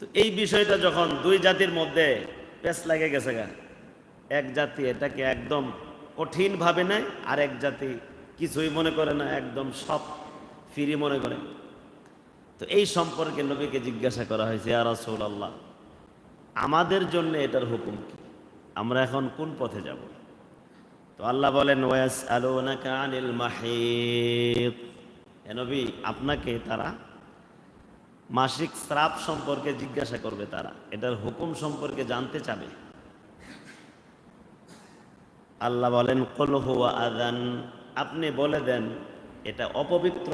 তো এই বিষয়টা যখন দুই জাতির মধ্যে পেস লাগে গেছে গা, এক জাতি এটাকে একদম কঠিন ভাবে নেয় আর এক জাতি কিছুই মনে করে না, একদম সব ফিরি মনে করে। তো এই সম্পর্কে নবীকে জিজ্ঞাসা করা হয়েছে আর রসুল আল্লাহ আমাদের জন্য এটার হুকুম কি? আমরা এখন কোন পথে যাব? তো আল্লাহ বলেন ওয়াস আলোনাকা আনিল মাহিদ এ নবী, আপনাকে তারা মাসিক শ্রাপ সম্পর্কে জিজ্ঞাসা করবে তারা। এটার হুকুম সম্পর্কে জানতে চাবে। আল্লাহ বলেন, কল হুয়া আদান আপনি বলে দেন, এটা অপবিত্র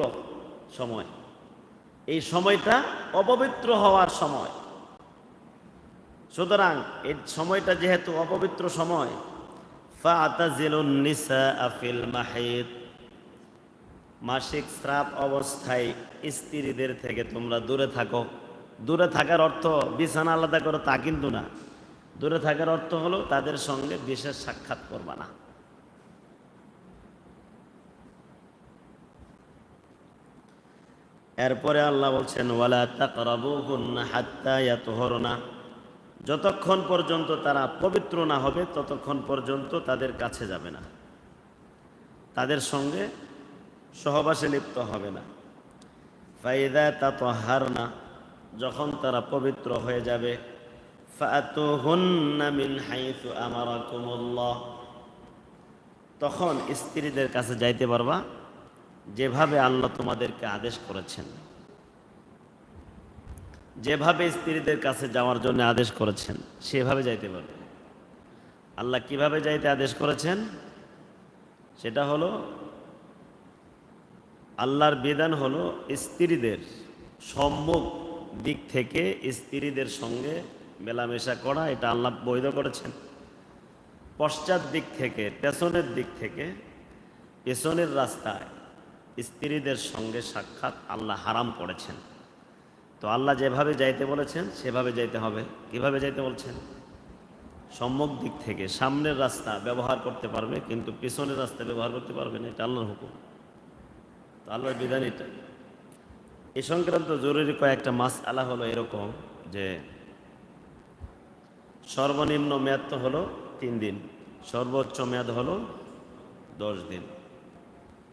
সময়। এই সময়টা অপবিত্র হওয়ার সময়। সুতরাং এই সময়টা যেহেতু অপবিত্র সময়, ফাতাজিলুন নিসা আফিল মাহিদ মাসিক স্রাব অবস্থায় স্ত্রীদের থেকে তোমরা দূরে থাকো। দূরে থাকার অর্থ বিছানা আলাদা করো তা কিন্তু না। দূরে থাকার অর্থ হলো তাদের সঙ্গে বিশেষ সাক্ষাৎ করবা না। এরপরে আল্লাহ বলছেন, ওয়ালা তাকরাবুহুন্না হাত্তা ইয়াতহরনা। যতক্ষণ পর্যন্ত তারা পবিত্র না হবে, ততক্ষণ পর্যন্ত তাদের কাছে যাবে না। তাদের সঙ্গে সহবাসে লিপ্ত হবে না। ফাইদা তা তো হার না যখন তারা পবিত্র হয়ে যাবে। তখন স্ত্রীদের কাছে যাইতে পারবা, যেভাবে আল্লাহ তোমাদেরকে আদেশ করেছেন। যেভাবে স্ত্রীদের কাছে যাওয়ার জন্য আদেশ করেছেন, সেভাবে যাইতে পারবে। আল্লাহ কীভাবে যাইতে আদেশ করেছেন? সেটা হলো আল্লাহর বিধান হলো স্ত্রীদের সম্মুখ দিক থেকে স্ত্রীদের সঙ্গে মেলামেশা করা, এটা আল্লাহ বৈধ করেছেন। পশ্চাৎ দিক থেকে, পেছনের দিক থেকে, পেছনের রাস্তায় স্ত্রীদের সঙ্গে সাক্ষাৎ আল্লাহ হারাম করেছেন। তো আল্লাহ যেভাবে যাইতে বলেছেন, সেভাবে যাইতে হবে। কীভাবে যাইতে বলছেন? সম্মুখ দিক থেকে, সামনের রাস্তা ব্যবহার করতে পারবে, কিন্তু পেছনের রাস্তা ব্যবহার করতে পারবে না, এটা আল্লাহর হুকুম। তো আল্লাহর বিধান এটা এ সংক্রান্ত জরুরি কয়েকটা মাস আলা হলো এরকম যে সর্বনিম্ন মেয়াদ তো হলো তিন দিন, সর্বোচ্চ মেয়াদ হলো দশ দিন।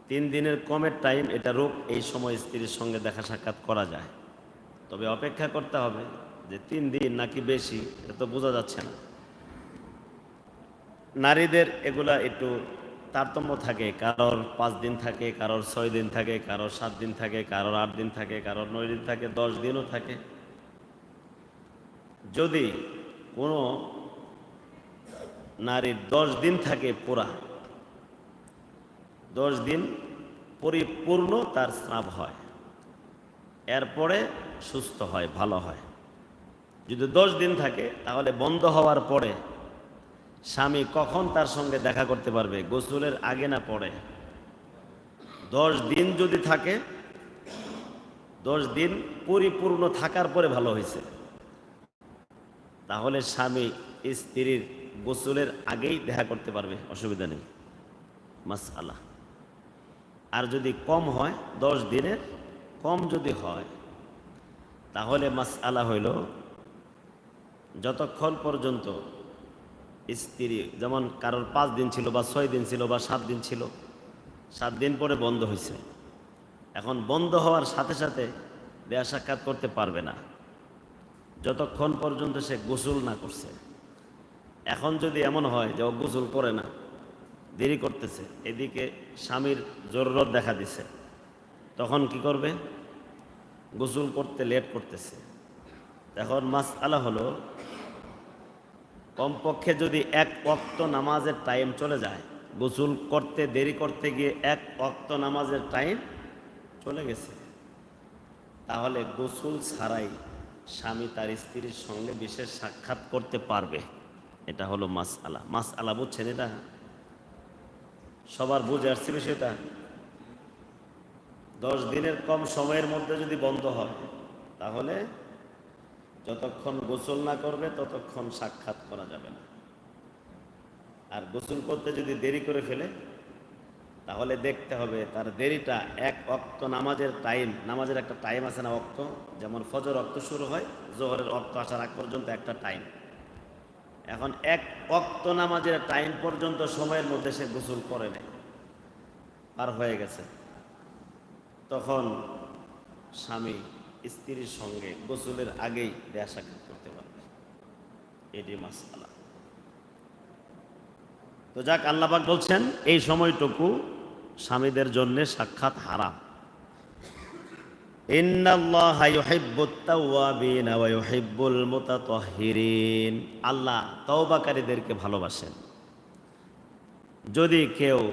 তিন দিনের কমের টাইম এটা রোগ এই সময় স্ত্রীর সঙ্গে দেখা সাক্ষাৎ করা যায়। তবে অপেক্ষা করতে হবে যে তিন দিন নাকি বেশি, এটা তো বোঝা যাচ্ছে না। নারীদের এগুলা একটু তারতম্য থাকে, কারোর পাঁচ দিন থাকে, কারোর ছয় দিন থাকে, কারোর সাত দিন থাকে, কারোর আট দিন থাকে, কারোর নয় দিন থাকে, দশ দিনও থাকে। যদি কোনো নারীর দশ দিন থাকে পুরা, দশ দিন পরিপূর্ণ তার স্রাব হয়, এরপরে সুস্থ হয়, ভালো হয়। যদি দশ দিন থাকে, তাহলে বন্ধ হওয়ার পরে স্বামী কখন তার সঙ্গে দেখা করতে পারবে? গোসলের আগে না পরে? দশ দিন যদি থাকে, দশ দিন পরিপূর্ণ থাকার পরে ভালো হয়েছে। তাহলে স্বামী স্ত্রীর গোসলের আগেই দেখা করতে পারবে, অসুবিধা নেই। মাস আল্লাহ আর যদি কম হয়, দশ দিনের, কম যদি হয়, তাহলে মাস আলা হইল, যতক্ষণ পর্যন্ত স্ত্রী, যেমন কারোর পাঁচ দিন ছিল বা ছয় দিন ছিল বা সাত দিন ছিল, সাত দিন পরে বন্ধ হয়েছে এখন বন্ধ হওয়ার সাথে সাথে দেয়া সাক্ষাৎ করতে পারবে না। যতক্ষণ পর্যন্ত সে গোসল না করছে। এখন যদি এমন হয় যে ও গোসল করে না, দেরি করতেছে, এদিকে স্বামীর জরুরত দেখা দিছে, তখন কি করবে? গোসল করতে লেট করতেছে। এখন মাস আলা হলো কমপক্ষে যদি এক অক্ত নামাজের টাইম চলে যায়, গোসল করতে দেরি করতে গিয়ে এক অক্ত নামাজের টাইম চলে গেছে, তাহলে গোসল ছাড়াই স্বামী তার স্ত্রীর সঙ্গে বিশেষ সাক্ষাৎ করতে পারবে। এটা হলো মাস আলা মাস আলা বুঝছেন এটা? সবার বুঝে আসছে বিষয়টা? দশ দিনের কম সময়ের মধ্যে যদি বন্ধ হয়, তাহলে যতক্ষণ গোসল না করবে, ততক্ষণ সাক্ষাৎ করা যাবে না। আর গোসল করতে যদি দেরি করে ফেলে, তাহলে দেখতে হবে তার দেরিটা এক অক্ত নামাজের টাইম, নামাজের একটা টাইম আছে না অক্ত, যেমন ফজর অক্ত শুরু হয়, জোহরের অক্ত আসার আগ পর্যন্ত একটা টাইম। এখন এক অক্ত নামাজের টাইম পর্যন্ত সময়ের মধ্যে সে গোসল করে নেয়। পার হয়ে গেছে। তখন স্বামী স্ত্রীর সঙ্গে গোসলের আগেই দেয়া সাক্ষাৎ করতে পারবে। এটি মাসালা তো যাক, আল্লাপাক বলছেন, এই সময়টুকু স্বামীদের জন্য সাক্ষাৎ হারাম। আল্লাহ তওবাকারীদেরকে ভালোবাসেন। যদি কেউ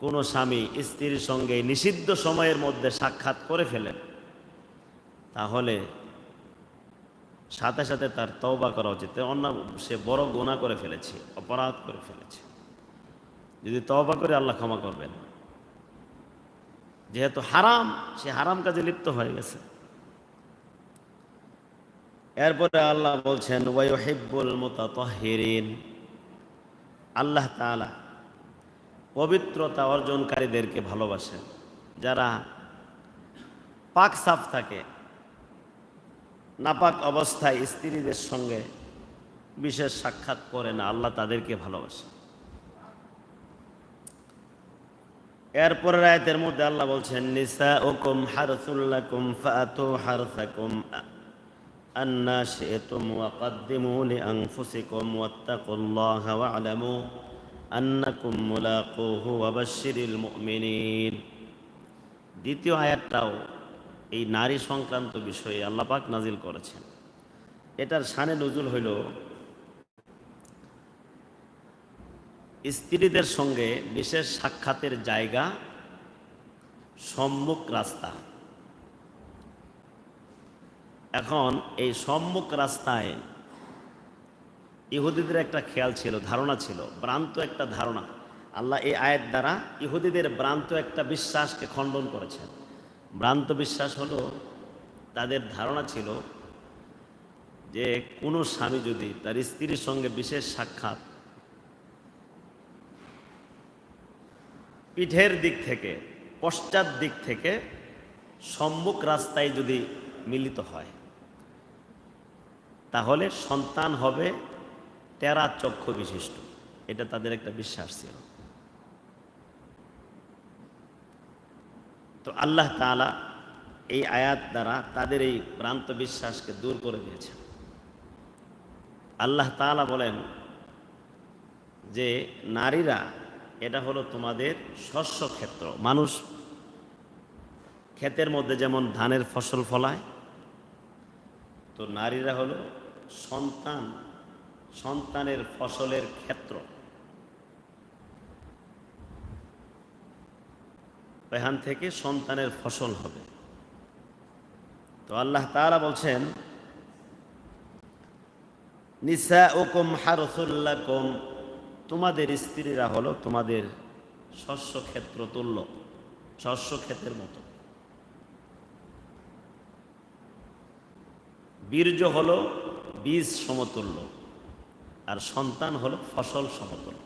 কোনো স্বামী স্ত্রীর সঙ্গে নিষিদ্ধ সময়ের মধ্যে সাক্ষাৎ করে ফেলেন তাহলে সাথে সাথে তার তওবা করা উচিত। অন্য সে বড় গুণা করে ফেলেছে, অপরাধ করে ফেলেছে। যদি তওবা করে আল্লাহ ক্ষমা করবেন। যেহেতু হারাম, সে হারাম কাজে লিপ্ত হয়ে গেছে। এরপরে আল্লাহ বলছেন ওয়াইহিব্বুল মুতাতাহহিরিন আল্লাহ তাআলা পবিত্রতা অর্জনকারীদেরকে ভালোবাসেন। যারা পাক সাফ থাকে নাপাক অবস্থায় স্ত্রীদের সঙ্গে বিশেষ সাক্ষাৎ করে না আল্লাহ তাদেরকে ভালোবাসে। এরপরের আয়াতের মধ্যে আল্লাহ বলছেন নিসা ওকুম হারসুল্লাকুম ফাতু হারসাকুম আন্না শি'তুম ওয়াকাদ্দিমু লিআনফুসিকুম ওয়াত্তাকুল্লাহা ওয়া'লামু আন্নাকুম মুলাকুহু ওয়া বাশশিরিল মুমিনিন। দ্বিতীয় আয়াতটাও এই নারী সংক্রান্ত বিষয়ে আল্লাপাক নাজিল করেছেন। এটার সানে নজুল হইল, স্ত্রীদের সঙ্গে বিশেষ সাক্ষাতের জায়গা, সম্মুখ রাস্তা। এখন এই সম্মুখ রাস্তায় ইহুদিদের একটা খেয়াল ছিল, ধারণা ছিল, ভ্রান্ত একটা ধারণা। আল্লাহ এই আয়ের দ্বারা ইহুদিদের ভ্রান্ত একটা বিশ্বাসকে খণ্ডন করেছেন। ভ্রান্ত বিশ্বাস হলো, তাদের ধারণা ছিল যে কোনো স্বামী যদি তার স্ত্রীর সঙ্গে বিশেষ সাক্ষাৎ পিঠের দিক থেকে, পশ্চাৎ দিক থেকে সম্মুখ রাস্তায় যদি মিলিত হয়, তাহলে সন্তান হবে তেরা চক্ষু বিশিষ্ট। এটা তাদের একটা বিশ্বাস ছিল। তো আল্লাহ তাআলা এই আয়াত দ্বারা তাদের এই ভ্রান্ত বিশ্বাসকে দূর করে দিয়েছেন। আল্লাহ তাআলা বলেন যে, নারীরা, এটা হলো তোমাদের শস্য ক্ষেত্র। মানুষ ক্ষেতের মধ্যে যেমন ধানের ফসল ফলায়, তো নারীরা হলো সন্তান, সন্তানের ফসলের ক্ষেত্র। এখান থেকে সন্তানের ফসল হবে। তো আল্লাহ তারা বলছেন নিসা ওকুম হারসুল্লাকুম, তোমাদের স্ত্রীরা হলো তোমাদের শস্য ক্ষেত্র তুল্য শস্য ক্ষেতের মতো। বীর্য হলো বীজ সমতুল্য, আর সন্তান হলো ফসল সমতুল্য।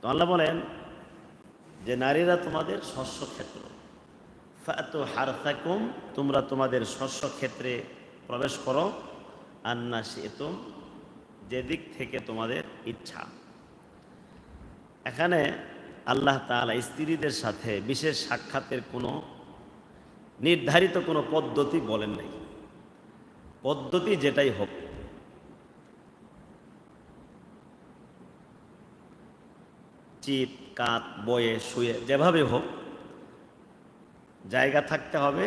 তো আল্লাহ বলেন যে নারীরা তোমাদের শস্য ক্ষেত্র ফাতু হারসাকুম, তোমরা তোমাদের শস্য ক্ষেত্রে প্রবেশ করো। আন্না সেতুম যে দিক থেকে তোমাদের ইচ্ছা। এখানে আল্লাহ তাআলা স্ত্রীদের সাথে বিশেষ সাক্ষাতের কোনো নির্ধারিত কোনো পদ্ধতি বলেন নাই। পদ্ধতি যেটাই হোক চিত, কাত, বয়ে, শুয়ে, যেভাবে হোক, জায়গা থাকতে হবে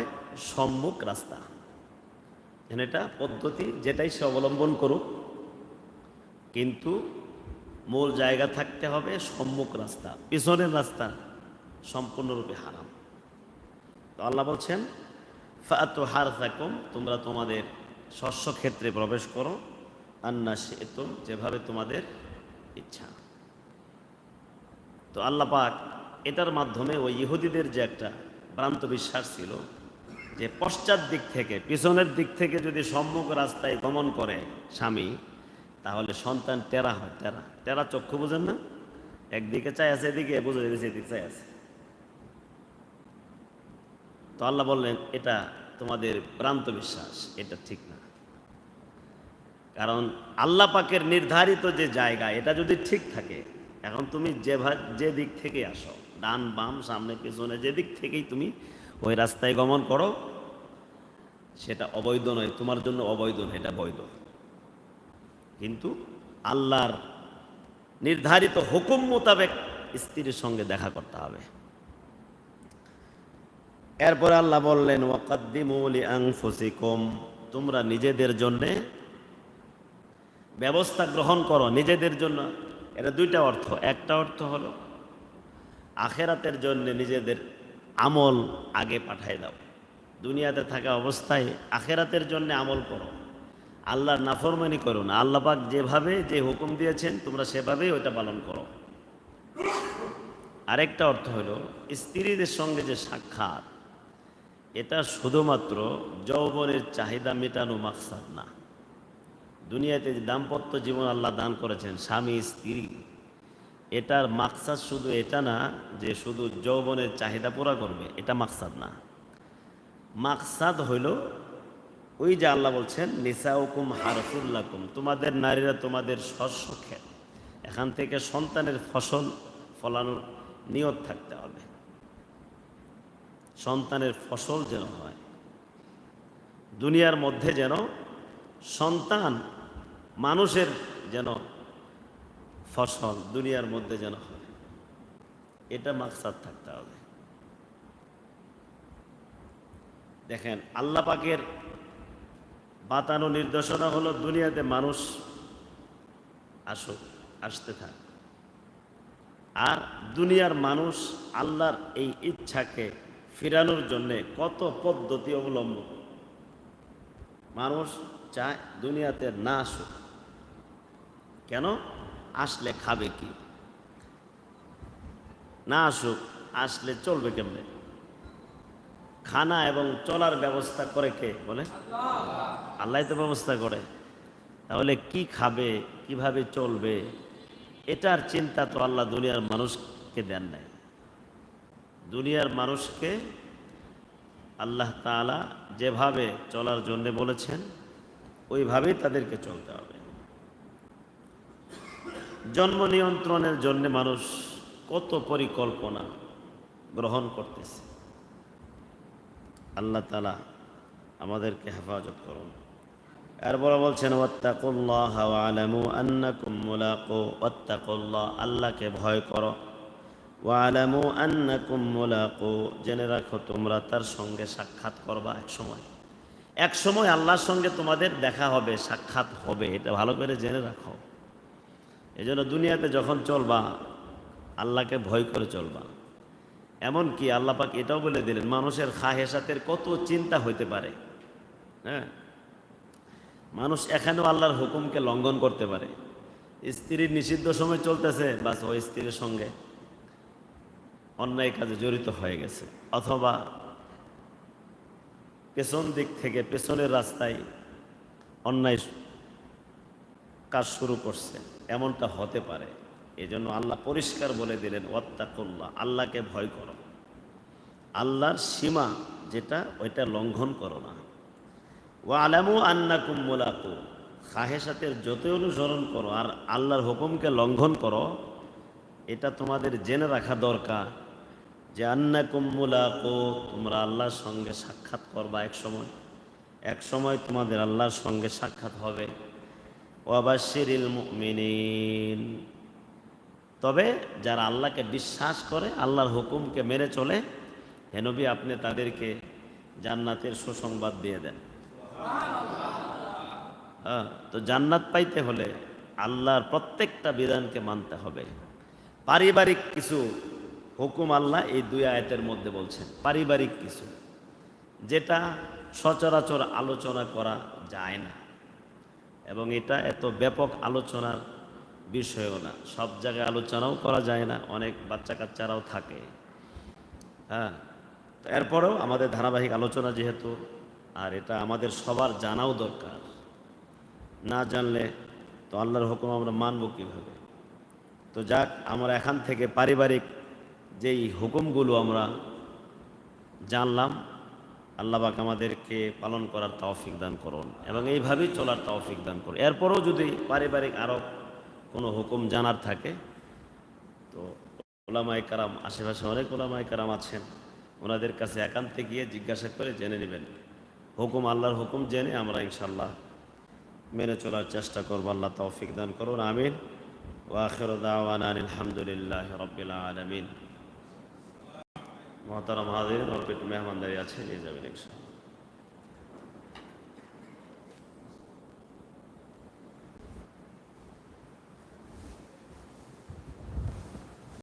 সম্মুখ রাস্তা। এটা পদ্ধতি, যেটাই সে অবলম্বন করুক, কিন্তু মূল জায়গা থাকতে হবে সম্মুখ রাস্তা, পিছনের রাস্তা সম্পূর্ণরূপে হারাম। তো আল্লাহ বলছেন, ফাতু হার থাকুম তোমরা তোমাদের শস্য ক্ষেত্রে প্রবেশ করো, আন্না সেতুম যেভাবে তোমাদের ইচ্ছা। তো আল্লাহ পাক এটার মাধ্যমে ওই ইহুদিদের যে একটা ভ্রান্ত বিশ্বাস ছিল, যে পশ্চাৎ দিক থেকে, পিছনের দিক থেকে যদি সম্মুখ রাস্তায় গমন করে স্বামী, তাহলে সন্তান টেরা হয়, টেরা। টেরা চক্ষু বোঝেন না? একদিকে চাই আছে, এদিকে বুঝে দিয়েছে এদিকে চাই আছে। তো আল্লাহ বললেন, এটা তোমাদের ভ্রান্ত বিশ্বাস, এটা ঠিক না। কারণ আল্লাহ পাকের নির্ধারিত যে জায়গা, এটা যদি ঠিক থাকে এখন তুমি যে যে দিক থেকে আসো, ডান, বাম, সামনে, পেছনে, যে দিক থেকেই তুমি ওই রাস্তায় গমন করো, সেটা অবৈধ নয়, তোমার জন্য অবৈধ নয়, এটা বৈধ। কিন্তু আল্লাহর নির্ধারিত হুকুম মোতাবেক স্ত্রীর সঙ্গে দেখা করতে হবে। এরপরে আল্লাহ বললেন ওয়াকাদ্দিমুলি তোমরা নিজেদের জন্যে ব্যবস্থা গ্রহণ করো, নিজেদের জন্য এটা দুইটা অর্থ। একটা অর্থ হলো, আখেরাতের জন্য নিজেদের আমল আগে পাঠাই দাও। দুনিয়াতে থাকা অবস্থায় আখেরাতের জন্য আমল করো। আল্লাহর নাফরমানি করো না। আল্লাহ পাক যেভাবে যে হুকুম দিয়েছেন, তোমরা সেভাবেই ওইটা পালন করো। আরেকটা অর্থ হলো, স্ত্রীদের সঙ্গে যে সাক্ষাৎ, এটা শুধুমাত্র যৌবনের চাহিদা মেটানো মাকসাদ না। দুনিয়াতে যে দাম্পত্য জীবন আল্লাহ দান করেছেন, স্বামী, স্ত্রী, এটার মাকসাদ শুধু এটা না যে শুধু যৌবনের চাহিদা পুরা করবে, এটা মাকসাদ না। মাকসাদ হইল ওই যে আল্লাহ বলছেন নিসা নিসাউকুম হারফুল্লাকুম তোমাদের নারীরা তোমাদের শস্য খেত। এখান থেকে সন্তানের ফসল ফলানোর নিয়ত থাকতে হবে। সন্তানের ফসল যেন হয়, দুনিয়ার মধ্যে যেন সন্তান মানুষের যেন ফসল দুনিয়ার মধ্যে যেন হয়, এটা মাকসাদ থাকতে হবে। দেখেন, আল্লাহ পাকের বাতানো নির্দেশনা হলো দুনিয়াতে মানুষ আসুক, আসতে থাক। আর দুনিয়ার মানুষ আল্লাহর এই ইচ্ছাকে ফিরানোর জন্যে কত পদ্ধতি অবলম্বন। মানুষ চায় দুনিয়াতে না আসুক। কেন? আসলে খাবে কি? না আসুক, আসলে চলবে কেমনে? খানা এবং চলার ব্যবস্থা করে কে? বলে? আল্লাহ। তো ব্যবস্থা করে। তাহলে কি খাবে, কীভাবে চলবে, এটার চিন্তা তো আল্লাহ দুনিয়ার মানুষকে দেন নাই। দুনিয়ার মানুষকে আল্লাহ তাআলা যেভাবে চলার জন্যে বলেছেন, ওইভাবেই তাদেরকে চলতে হবে। জন্ম নিয়ন্ত্রণের জন্য মানুষ কত পরিকল্পনা গ্রহণ করতেছে। আল্লাহ তালা আমাদেরকে হেফাজত করুন। এরপরে বলছেন আল্লাহকে ভয় করো। ওয়ালামু আন্নাকুম মুলাকু, জেনে রাখো তোমরা তার সঙ্গে সাক্ষাৎ করবা এক সময়। এক সময় আল্লাহর সঙ্গে তোমাদের দেখা হবে, সাক্ষাৎ হবে, এটা ভালো করে জেনে রাখো। এই জন্য দুনিয়াতে যখন চলবা, আল্লাহকে ভয় করে চলবা। এমনকি আল্লাহ পাক এটাও বলে দিলেন, মানুষের খাহেসাতের কত চিন্তা হইতে পারে হ্যাঁ? মানুষ এখানেও আল্লাহর হুকুমকে লঙ্ঘন করতে পারে। স্ত্রীর নিষিদ্ধ সময় চলতেছে, বাস ওই স্ত্রীর সঙ্গে অন্যায় কাজে জড়িত হয়ে গেছে। অথবা পেছন দিক থেকে, পেছনের রাস্তায় অন্যায় কাজ শুরু করছে। এমনটা হতে পারে। এই জন্য আল্লাহ পরিষ্কার বলে দিলেন, ওয়াত্তাকুল্লাহ, আল্লাহকে ভয় করো। আল্লাহর সীমা যেটা, ওইটা লঙ্ঘন করো না। ও আলামু আন্নাকুম মোলাকু খাহেসাতের যতই অনুসরণ করো আর আল্লাহর হুকুমকে লঙ্ঘন করো, এটা তোমাদের জেনে রাখা দরকার যে আন্নাকুম মোলাকু, তোমরা আল্লাহর সঙ্গে সাক্ষাৎ করবা এক সময়। এক সময় তোমাদের আল্লাহর সঙ্গে সাক্ষাৎ হবে। ওয়াবাশিরিল মুমিনিন। তবে যারা আল্লাহকে বিশ্বাস করে, আল্লাহর হুকুমকে মেনে চলে হেনবি আপনি তাদেরকে জান্নাতের সুসংবাদ দিয়ে দেন। হ্যাঁ তো জান্নাত পাইতে হলে আল্লাহর প্রত্যেকটা বিধানকে মানতে হবে। পারিবারিক কিছু হুকুম আল্লাহ এই দুই আয়াতের মধ্যে বলছেন। পারিবারিক কিছু, যেটা সচরাচর আলোচনা করা যায় না। এবং এটা এত ব্যাপক আলোচনার বিষয়ও না। সব জায়গায় আলোচনাও করা যায় না, অনেক বাচ্চা কাচ্চারাও থাকে। হ্যাঁ এরপরেও আমাদের ধারাবাহিক আলোচনা যেহেতু, আর এটা আমাদের সবার জানাও দরকার। না জানলে তো আল্লাহর হুকুম আমরা মানব কীভাবে? তো যাক, আমরা এখান থেকে পারিবারিক যেই হুকুমগুলো আমরা জানলাম আল্লাহবাক আমাদেরকে পালন করার তাওফিক দান করুন এবং এইভাবেই চলার তাওফিক দান করুন। এরপরও যদি পারিবারিক আরও কোনো হুকুম জানার থাকে, তো ওলামাই কারাম, আশেপাশে অনেক ওলামাই কারাম আছেন, ওনাদের কাছে একান্তে গিয়ে জিজ্ঞাসা করে জেনে নেবেন। হুকুম, আল্লাহর হুকুম জেনে আমরা ইনশাল্লাহ মেনে চলার চেষ্টা করব। আল্লাহ তৌফিক দান করুন। আমিন। ওয়াখির দাওয়ান আলহামদুলিল্লাহ রবিল আলমিন। মহতারাম হাজির আমার একটু মেহমানদারি আছে নিয়ে যাবেন ইনশাল্লাহ